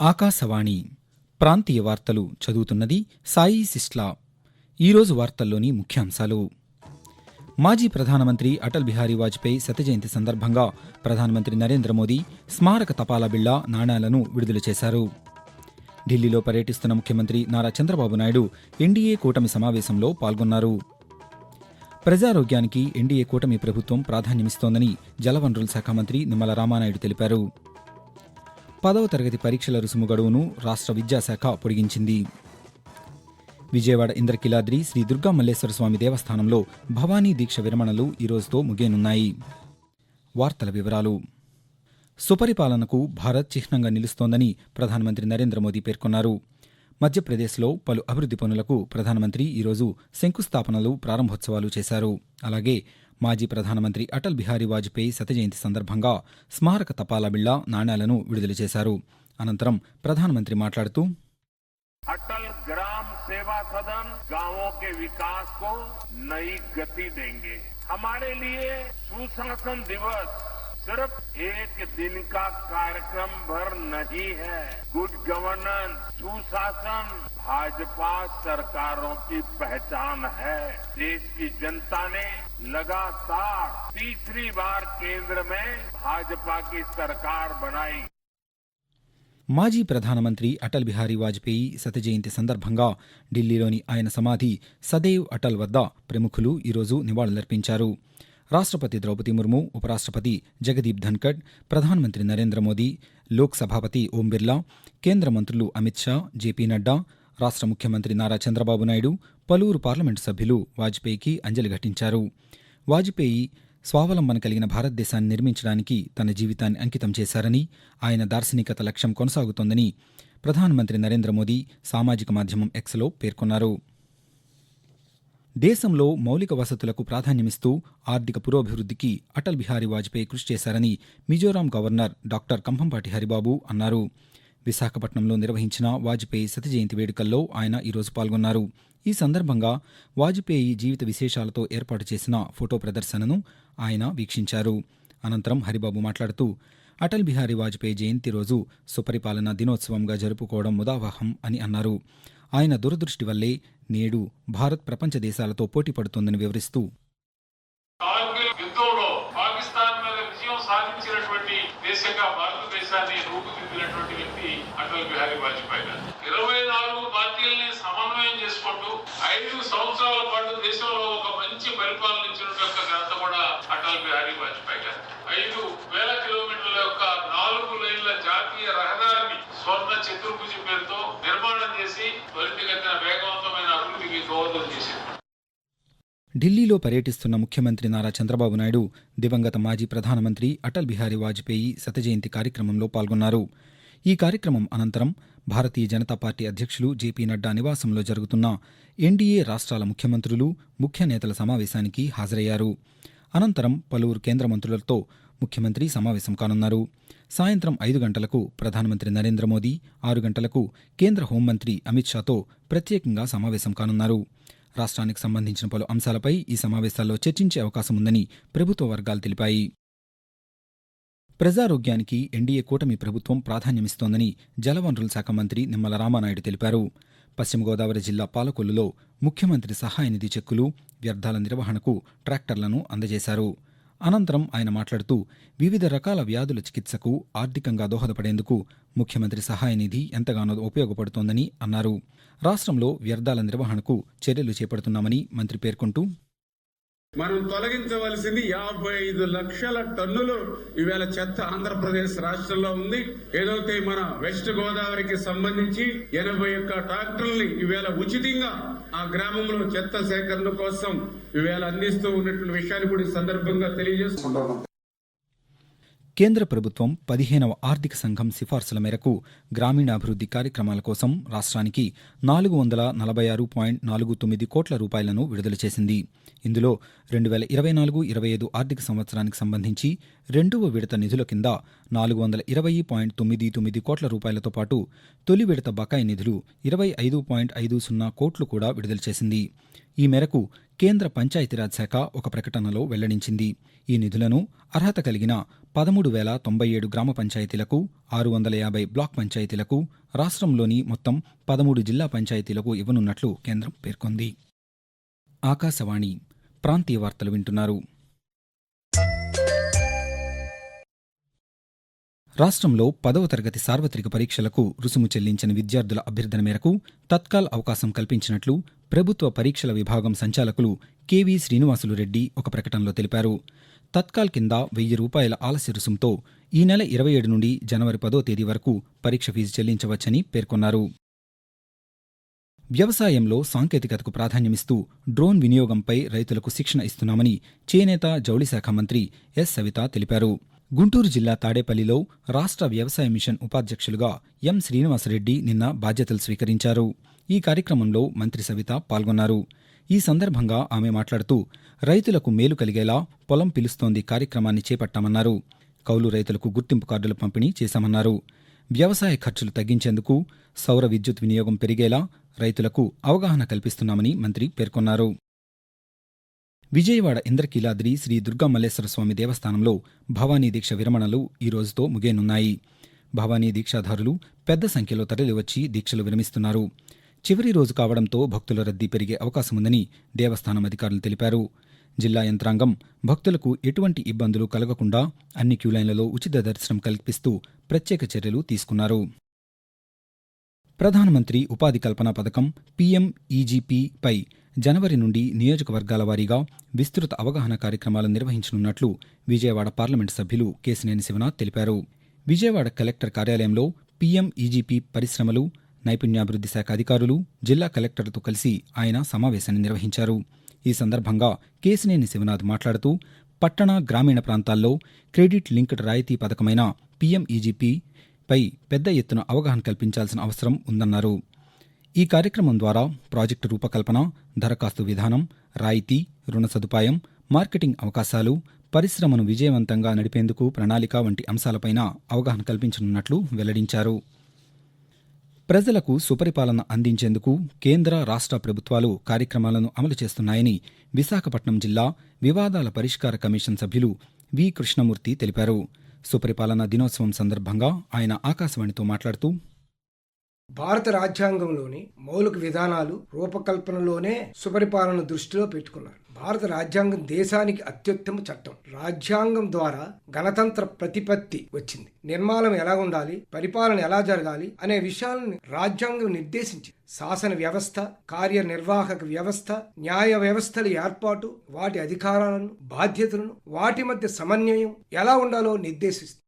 ఆకాశవాణి ప్రాంతీయ వార్తలు చదువుతున్నది సాయి సిస్లా. ఈరోజు వార్తల్లోని ముఖ్యాంశాలు. మాజీ ప్రధానమంత్రి అటల్ బిహారీ వాజ్పేయి శతజయంతి సందర్భంగా ప్రధానమంత్రి నరేంద్ర మోదీ స్మారక తపాలా బిళ్ళ నాణేలను విడుదల చేశారు. ఢిల్లీలో పర్యటిస్తున్న ముఖ్యమంత్రి నారా చంద్రబాబు నాయుడు ఎన్డీఏ కూటమి సమావేశంలో పాల్గొన్నారు. ప్రజారోగ్యానికి ఎన్డీఏ కూటమి ప్రభుత్వం ప్రాధాన్యమిస్తోందని జలవనరుల శాఖ మంత్రి నిమ్మల రామానాయుడు తెలిపారు. పదవ తరగతి పరీక్షల రుసుము గడువును రాష్ట్ర విద్యాశాఖ పొడిగించింది. విజయవాడ ఇంద్రకిలాద్రి శ్రీ దుర్గా మల్లేశ్వర స్వామి దేవస్థానంలో భవానీ దీక్ష విరమణలు ఈరోజుతో ముగియనున్నాయి. వార్తల వివరాలు. సుపరిపాలనకు భారత్ చిహ్నంగా నిలుస్తోందని ప్రధానమంత్రి నరేంద్ర మోదీ పేర్కొన్నారు. మధ్యప్రదేశ్లో పలు అభివృద్ధి పనులకు ప్రధానమంత్రి ఈరోజు శంకుస్థాపనలు ప్రారంభోత్సవాలు చేశారు. అలాగే మాజీ ప్రధానమంత్రి అటల్ బిహారీ వాజ్పేయి శతజయంతి సందర్భంగా స్మారక తపాలా బిళ్ళ నాణ్యాలను విడుదల చేశారు. అనంతరం ప్రధానమంత్రి మాట్లాడుతూ అటల్ గ్రామ సేవా సదన్ గావో వికాస్ కో గతి దేంగే. హే సుశాసన దివస్ सिर्फ एक दिन का कार्यक्रम भर नहीं है गुड गवर्नेंस सुशासन भाजपा सरकारों की पहचान है देश की जनता ने लगातार तीसरी बार केंद्र में भाजपा की सरकार बनाई మాజీ ప్రధానమంత్రి అటల్ బిహారీ వాజ్పేయి శత జయంతి సందర్భంగా ఢిల్లీలోని ఆయన సమాధి సదైవ్ అటల్ వద్ద ప్రముఖులు ఈరోజు నివాళులర్పించారు రాష్ట్రపతి ద్రౌపది ముర్ము ఉపరాష్ట్రపతి జగదీప్ ధన్కడ్ ప్రధానమంత్రి నరేంద్ర మోదీ లోక్ సభాపతి ఓం బిర్లా కేంద్ర మంత్రులు అమిత్ షా జేపీ నడ్డా రాష్ట్ర ముఖ్యమంత్రి నారా చంద్రబాబు నాయుడు పలువురు పార్లమెంటు సభ్యులు వాజ్పేయికి అంజలి ఘటించారు. వాజ్పేయి స్వావలంబన కలిగిన భారతదేశాన్ని నిర్మించడానికి తన జీవితాన్ని అంకితం చేశారని ఆయన దార్శనికత లక్ష్యం కొనసాగుతోందని ప్రధానమంత్రి నరేంద్ర మోదీ సామాజిక మాధ్యమం ఎక్స్లో పేర్కొన్నారు. దేశంలో మౌలిక వసతులకు ప్రాధాన్యమిస్తూ ఆర్థిక పురోభివృద్ధికి అటల్ బిహారీ వాజ్పేయి కృషి చేశారని మిజోరాం గవర్నర్ డాక్టర్ కంభంపాటి హరిబాబు అన్నారు. విశాఖపట్నంలో నిర్వహించిన వాజ్పేయి శత జయంతి వేడుకల్లో ఆయన ఈరోజు పాల్గొన్నారు. ఈ సందర్భంగా వాజ్పేయి జీవిత విశేషాలతో ఏర్పాటు చేసిన ఫోటో ప్రదర్శనను ఆయన వీక్షించారు. అనంతరం హరిబాబు మాట్లాడుతూ అటల్ బిహారీ వాజ్పేయి జయంతి రోజు సుపరిపాలన దినోత్సవంగా జరుపుకోవడం ముదావహం అని అన్నారు. ఆయన దురదృష్టి వల్లే నేడు భారత్ ప్రపంచ దేశాలతో పోటీ పడుతోందని వివరిస్తూ దేశంగా భారతదేశాన్ని రూపుదిద్దినటువంటి వ్యక్తి అటల్ బిహారీ వాజ్పేయి గారు. ఇరవై నాలుగు పార్టీలని సమన్వయం చేసుకుంటూ ఐదు సంవత్సరాల పాటు దేశంలో ఒక మంచి పరిపాలన ఇచ్చినటువంటి యొక్క ఘనత కూడా అటల్ బిహారీ వాజ్పేయి గారు ఐదు వేల కిలోమీటర్ల యొక్క నాలుగు లైన్ల జాతీయ రహదారిని స్వర్ణ పేరుతో నిర్మాణం చేసి త్వరితగతిన వేగవంతమైన అభివృద్ధికి దోహదం చేసింది ఢిల్లీలో పర్యటిస్తున్న ముఖ్యమంత్రి నారా చంద్రబాబు నాయుడు దివంగత మాజీ ప్రధానమంత్రి అటల్ బిహారీ వాజ్పేయి శతజయంతి కార్యక్రమంలో పాల్గొన్నారు. ఈ కార్యక్రమం అనంతరం భారతీయ జనతా పార్టీ అధ్యక్షులు జేపీ నడ్డా నివాసంలో జరుగుతున్న ఎన్డీఏ రాష్ట్రాల ముఖ్యమంత్రులు ముఖ్య నేతల సమావేశానికి హాజరయ్యారు. అనంతరం పలువురు కేంద్ర మంత్రులతో ముఖ్యమంత్రి సమావేశం కానున్నారు. సాయంత్రం ఐదు గంటలకు ప్రధానమంత్రి నరేంద్ర మోదీ ఆరు గంటలకు కేంద్ర హోంమంత్రి అమిత్ షాతో ప్రత్యేకంగా సమావేశం కానున్నారు. రాష్ట్రానికి సంబంధించిన పలు అంశాలపై ఈ సమావేశాల్లో చర్చించే అవకాశం ఉందని ప్రభుత్వ వర్గాలు తెలిపాయి. ప్రజారోగ్యానికి ఎన్డీఏ కూటమి ప్రభుత్వం ప్రాధాన్యమిస్తోందని జలవనరుల శాఖ మంత్రి నిమ్మల రామానాయుడు తెలిపారు. పశ్చిమ గోదావరి జిల్లా పాలకొల్లులో ముఖ్యమంత్రి సహాయ నిధి చెక్కులు వ్యర్థాల నిర్వహణకు ట్రాక్టర్లను అందజేశారు. అనంతరం ఆయన మాట్లాడుతూ వివిధ రకాల వ్యాధుల చికిత్సకు ఆర్థికంగా దోహదపడేందుకు ముఖ్యమంత్రి సహాయ నిధి ఎంతగానో ఉపయోగపడుతోందని అన్నారు. రాష్ట్రంలో వ్యర్థాల నిర్వహణకు చర్యలు చేపడుతున్నామని మంత్రి పేర్కొంటూ మనం తొలగించవలసింది యాభై ఐదు లక్షల టన్నులు. ఈవేళ చెత్త ఆంధ్రప్రదేశ్ రాష్ట్రంలో ఉంది. ఏదైతే మన వెస్ట్ గోదావరికి సంబంధించి ఎనభై ఒక్క ట్రాక్టర్లని ఈవేళ ఉచితంగా ఆ గ్రామంలో చెత్త సేకరణ కోసం ఈవేళ అందిస్తూ ఉన్నటువంటి విషయాన్ని కూడా సందర్భంగా తెలియజేస్తున్నాం కేంద్ర ప్రభుత్వం పదిహేనవ ఆర్థిక సంఘం సిఫార్సుల మేరకు గ్రామీణాభివృద్ధి కార్యక్రమాల కోసం రాష్ట్రానికి నాలుగు వందల నలభై ఆరు పాయింట్ నాలుగు తొమ్మిది కోట్ల రూపాయలను విడుదల చేసింది. ఇందులో రెండు వేల ఇరవై నాలుగు ఇరవై ఐదు ఆర్థిక సంవత్సరానికి సంబంధించి రెండవ విడత నిధుల కింద నాలుగు వందల ఇరవై పాయింట్ తొమ్మిది తొమ్మిది కోట్ల రూపాయలతో పాటు తొలి విడత బకాయి నిధులు ఇరవై ఐదు పాయింట్ ఐదు సున్నా కోట్లు కూడా విడుదల చేసింది. ఈ మేరకు కేంద్ర పంచాయతీరాజ్ శాఖ ఒక ప్రకటనలో వెల్లడించింది. ఈ నిధులను అర్హత కలిగిన పదమూడు వేల తొంభై ఏడు గ్రామ పంచాయతీలకు ఆరు వందల యాభై బ్లాక్ పంచాయతీలకు రాష్ట్రంలోని మొత్తం పదమూడు జిల్లా పంచాయతీలకు ఇవ్వనున్నట్లు కేంద్రం పేర్కొంది. ఆకాశవాణి ప్రాంతీయ వార్తలు వింటున్నారు. రాష్ట్రంలో పదవ తరగతి సార్వత్రిక పరీక్షలకు రుసుము చెల్లించిన విద్యార్థుల అభ్యర్థన మేరకు తత్కాల్ అవకాశం కల్పించినట్లు ప్రభుత్వ పరీక్షల విభాగం సంచాలకులు కెవి శ్రీనివాసులు రెడ్డి ఒక ప్రకటనలో తెలిపారు. తత్కాల్ కింద వెయ్యి రూపాయల ఆలస్య రుసుంతో ఈ నెల ఇరవై ఏడు నుండి జనవరి పదో తేదీ వరకు పరీక్ష ఫీజు చెల్లించవచ్చని పేర్కొన్నారు. వ్యవసాయంలో సాంకేతికతకు ప్రాధాన్యమిస్తూ డ్రోన్ వినియోగంపై రైతులకు శిక్షణ ఇస్తున్నామని చేనేత జౌళి శాఖ మంత్రి ఎస్. సవిత తెలిపారు. గుంటూరు జిల్లా తాడేపల్లిలో రాష్ట్ర వ్యవసాయ మిషన్ ఉపాధ్యక్షులుగా ఎం శ్రీనివాసరెడ్డి నిన్న బాధ్యతలు స్వీకరించారు. ఈ కార్యక్రమంలో మంత్రి సవిత పాల్గొన్నారు. ఈ సందర్భంగా ఆమె మాట్లాడుతూ రైతులకు మేలు కలిగేలా పొలం పిలుస్తోంది కార్యక్రమాన్ని చేపట్టామన్నారు. కౌలు రైతులకు గుర్తింపు కార్డుల పంపిణీ చేశామన్నారు. వ్యవసాయ ఖర్చులు తగ్గించేందుకు సౌర విద్యుత్ వినియోగం పెరిగేలా రైతులకు అవగాహన కల్పిస్తున్నామని మంత్రి పేర్కొన్నారు. విజయవాడ ఇంద్రకీలాద్రి శ్రీ దుర్గా మల్లేశ్వర స్వామి దేవస్థానంలో భవానీ దీక్ష విరమణలు ఈ రోజుతో ముగియనున్నాయి. భవానీ దీక్షాధారులు పెద్ద సంఖ్యలో తరలివచ్చి దీక్షలు విరమిస్తున్నారు. చివరి రోజు కావడంతో భక్తుల రద్దీ పెరిగే అవకాశముందని దేవస్థానం అధికారులు తెలిపారు. జిల్లా యంత్రాంగం భక్తులకు ఎటువంటి ఇబ్బందులు కలగకుండా అన్ని క్యూలైన్లలో ఉచిత దర్శనం కల్పిస్తూ ప్రత్యేక చర్యలు తీసుకున్నారు. ప్రధానమంత్రి ఉపాధి కల్పన పథకం పీఎంఈజీపీపై జనవరి నుండి నియోజకవర్గాల వారీగా విస్తృత అవగాహన కార్యక్రమాలు నిర్వహించనున్నట్లు విజయవాడ పార్లమెంటు సభ్యులు కేసినేని శివనాథ్ తెలిపారు. విజయవాడ కలెక్టర్ కార్యాలయంలో పీఎంఈజీపీ పరిశ్రమలు నైపుణ్యాభివృద్ధి శాఖ అధికారులు జిల్లా కలెక్టర్తో కలిసి ఆయన సమావేశాన్ని నిర్వహించారు. ఈ సందర్భంగా కేసినేని శివనాథ్ మాట్లాడుతూ పట్టణ గ్రామీణ ప్రాంతాల్లో క్రెడిట్ లింక్డ్ రాయితీ పథకమైన పీఎంఈజీపీ పై పెద్ద ఎత్తున అవగాహన కల్పించాల్సిన అవసరం ఉందన్నారు. ఈ కార్యక్రమం ద్వారా ప్రాజెక్టు రూపకల్పన దరఖాస్తు విధానం రాయితీ రుణ సదుపాయం మార్కెటింగ్ అవకాశాలు పరిశ్రమను విజయవంతంగా నడిపేందుకు ప్రణాళిక వంటి అంశాలపైన అవగాహన కల్పించనున్నట్లు వెల్లడించారు. ప్రజలకు సుపరిపాలన అందించేందుకు కేంద్ర రాష్ట్ర ప్రభుత్వాలు కార్యక్రమాలను అమలు చేస్తున్నాయని విశాఖపట్నం జిల్లా వివాదాల పరిష్కార కమిషన్ సభ్యులు వి కృష్ణమూర్తి తెలిపారు. సుపరిపాలన దినోత్సవం సందర్భంగా ఆయన ఆకాశవాణితో మాట్లాడుతూ భారత రాజ్యాంగంలోని మౌలిక విధానాలు రూపకల్పనలోనే సుపరిపాలన దృష్టిలో పెట్టుకున్నారు. భారత రాజ్యాంగం దేశానికి అత్యుత్తమ చట్టం. రాజ్యాంగం ద్వారా గణతంత్ర ప్రతిపత్తి వచ్చింది. నిర్మాణం ఎలా ఉండాలి? పరిపాలన ఎలా జరగాలి? అనే విషయాలను రాజ్యాంగం నిర్దేశించింది. శాసన వ్యవస్థ కార్యనిర్వాహక వ్యవస్థ న్యాయ వ్యవస్థల ఏర్పాటు వాటి అధికారాలను బాధ్యతలను వాటి మధ్య సమన్వయం ఎలా ఉండాలో నిర్దేశిస్తుంది.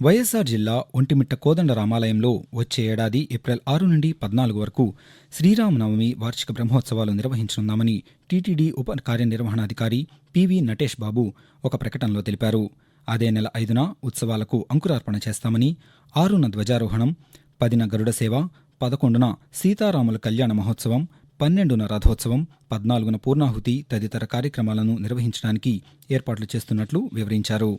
వైఎస్సార్ జిల్లా ఒంటిమిట్ట కోదండ రామాలయంలో వచ్చే ఏడాది ఏప్రిల్ ఆరు నుండి పద్నాలుగు వరకు శ్రీరామనవమి వార్షిక బ్రహ్మోత్సవాలు నిర్వహించనున్నామని టీటీడీ ఉప కార్యనిర్వహణాధికారి పివి నటేష్ బాబు ఒక ప్రకటనలో తెలిపారు. అదే నెల ఐదున ఉత్సవాలకు అంకురార్పణ చేస్తామని ఆరున ధ్వజారోహణం పదిన గరుడ సేవ పదకొండున సీతారాముల కళ్యాణ మహోత్సవం పన్నెండున రథోత్సవం పద్నాలుగున పూర్ణాహుతి తదితర కార్యక్రమాలను నిర్వహించడానికి ఏర్పాట్లు చేస్తున్నట్లు వివరించారు.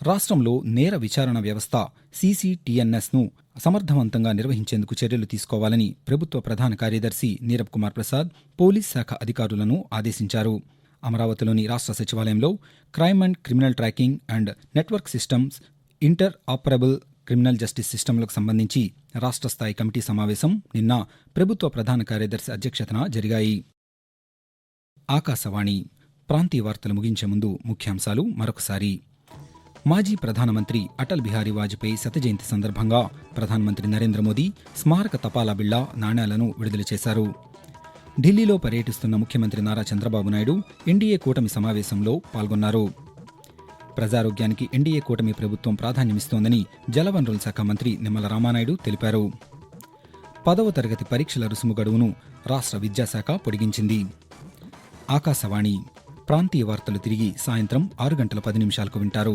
రాష్ట్రంలో నేర విచారణ వ్యవస్థ సీసీటీఎన్ఎస్ను సమర్థవంతంగా నిర్వహించేందుకు చర్యలు తీసుకోవాలని ప్రభుత్వ ప్రధాన కార్యదర్శి నీరబ్ కుమార్ ప్రసాద్ పోలీస్ శాఖ అధికారులను ఆదేశించారు. అమరావతిలోని రాష్ట్ర సచివాలయంలో crime and criminal tracking and network systems interoperable criminal justice సిస్టమ్లకు సంబంధించి రాష్ట్ర స్థాయి కమిటీ సమావేశం నిన్న ప్రభుత్వ ప్రధాన కార్యదర్శి అధ్యక్షతన జరిగాయి. ఆకాశవాణి ప్రాంతీయ వార్తలు ముగించే ముందు ముఖ్యాంశాలు మరొకసారి. మాజీ ప్రధానమంత్రి అటల్ బిహారీ వాజ్పేయి శత జయంతి సందర్భంగా ప్రధానమంత్రి నరేంద్ర మోదీ స్మారక తపాలా బిళ్ళ నాణేలను విడుదల చేశారు. ఢిల్లీలో పర్యటిస్తున్న ముఖ్యమంత్రి నారా చంద్రబాబు నాయుడు ఎన్డీఏ కూటమి సమావేశంలో పాల్గొన్నారు. ప్రజారోగ్యానికి ఎన్డీఏ కూటమి ప్రభుత్వం ప్రాధాన్యమిస్తోందని జలవనరుల శాఖ మంత్రి నిమ్మల రామానాయుడు తెలిపారు. పదవ తరగతి పరీక్షల రుసుము గడువును రాష్ట్ర విద్యాశాఖ పొడిగించింది. ఆకాశవాణి ప్రాంతీయ వార్తలు తిరిగి సాయంత్రం ఆరు గంటల పది నిమిషాలకు వింటారు.